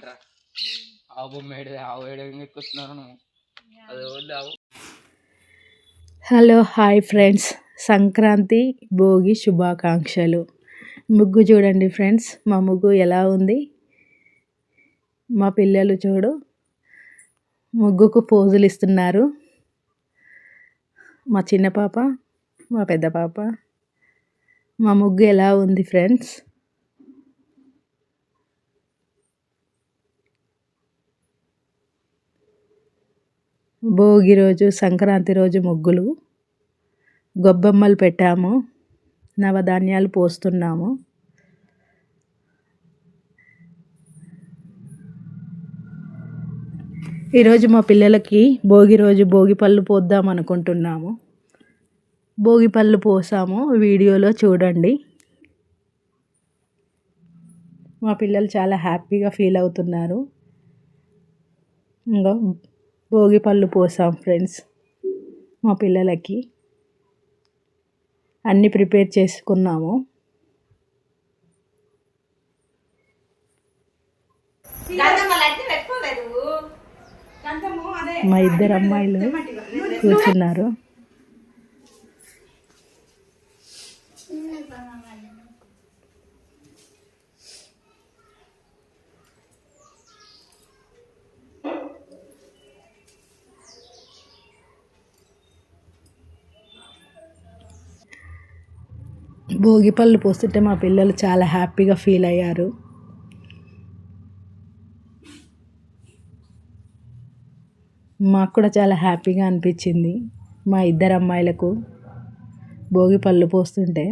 ఏంట్రా? ఆవు బొమ్మ ఏడు ఆవు ఏడు ఎక్కుతున్నారు నువ్వు. అది వద్దు ఆవు. Hello hi friends. Sankranti Bhogi శుభాకాంక్షలు. ముగ్గు చూడండి ఫ్రెండ్స్. మా ముగ్గు ఎలా ఉంది? మా పిల్లలు చూడు. ముగ్గుకు పోజులు ఇస్తున్నారు. మా చిన్న పాప మా పెద్ద పాప. మా ముగ్గు ఎలా ఉంది ఫ్రెండ్స్? భోగి రోజు సంక్రాంతి రోజు ముగ్గులు. గొబ్బెమ్మలు పెట్టాము. నవధాన్యాలు పోస్తున్నాము. ఈరోజు మా పిల్లలకి భోగి రోజు భోగి పళ్ళు పోద్దాం అనుకుంటున్నాము. భోగి పళ్ళు పోసాము. వీడియోలో చూడండి. మా పిల్లలు చాలా హ్యాపీగా ఫీల్ అవుతున్నారు. ఇంకా భోగి పళ్ళు పోసాం ఫ్రెండ్స్ మా పిల్లలకి. అన్నీ ప్రిపేర్ చేసుకున్నాము. మా ఇద్దరు అమ్మాయిలు కూర్చున్నారు. భోగి పళ్ళు పోస్తుంటే మా పిల్లలు చాలా హ్యాపీగా ఫీల్ అయ్యారు. మాకు కూడా చాలా హ్యాపీగా అనిపించింది మా ఇద్దరు అమ్మాయిలకు భోగి పళ్ళు పోస్తుంటే.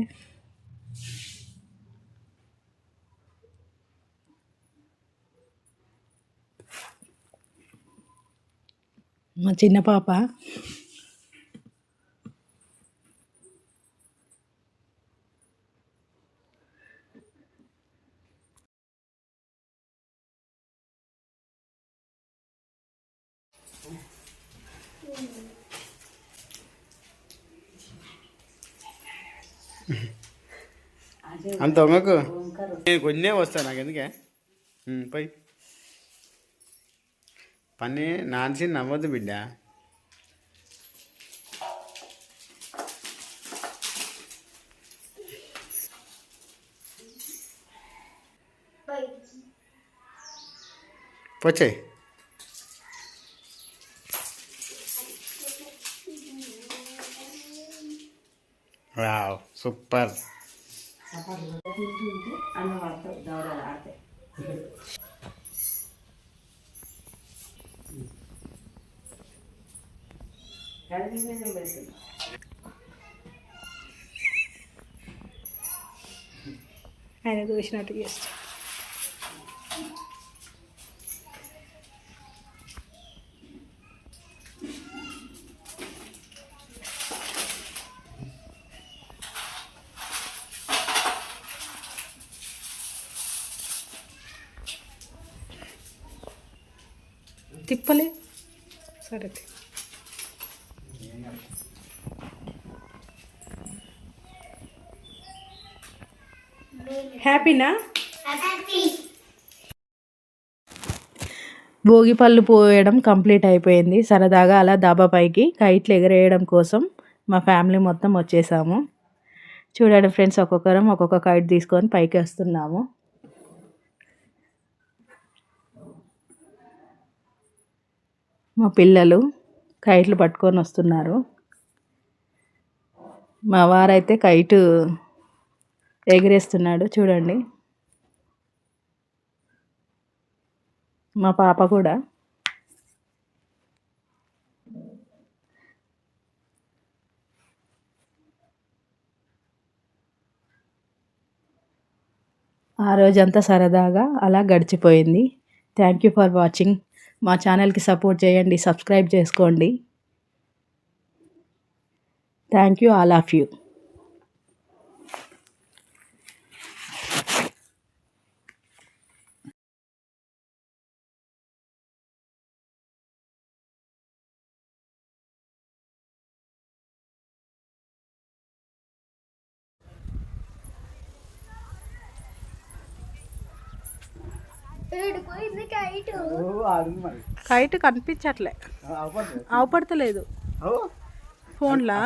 మా చిన్న పాప అంత దొంగకు నేను కొన్నే వస్తా నాకు ఎందుకే? పోయి. పని నాన్సి నమ్మద్దు బిడ్డ. వచ్చాయి వావ్ సూపర్. ఆయన చూసినట్టు చేస్తా తిప్పలే. సరే హ్యాపీనా? భోగి పళ్ళు పోయడం కంప్లీట్ అయిపోయింది. సరదాగా అలా డాబా పైకి కైట్లు ఎగరేయడం కోసం మా ఫ్యామిలీ మొత్తం వచ్చేసాము. చూడండి ఫ్రెండ్స్ ఒక్కొక్కరం ఒక్కొక్క కైట్ తీసుకొని పైకి వస్తున్నాము. మా పిల్లలు కైట్లు పట్టుకొని వస్తున్నారు. మా వారైతే కైటు ఎగిరేస్తున్నాడు చూడండి. మా పాప కూడా. ఆ రోజంతా సరదాగా అలా గడిచిపోయింది. థ్యాంక్ యూ ఫర్ వాచింగ్ మా ఛానల్కి సపోర్ట్ చేయండి సబ్స్క్రైబ్ చేసుకోండి. Thank you all of you kite కనిపించట్లే. అవపడతలేదు. ఫోన్లా?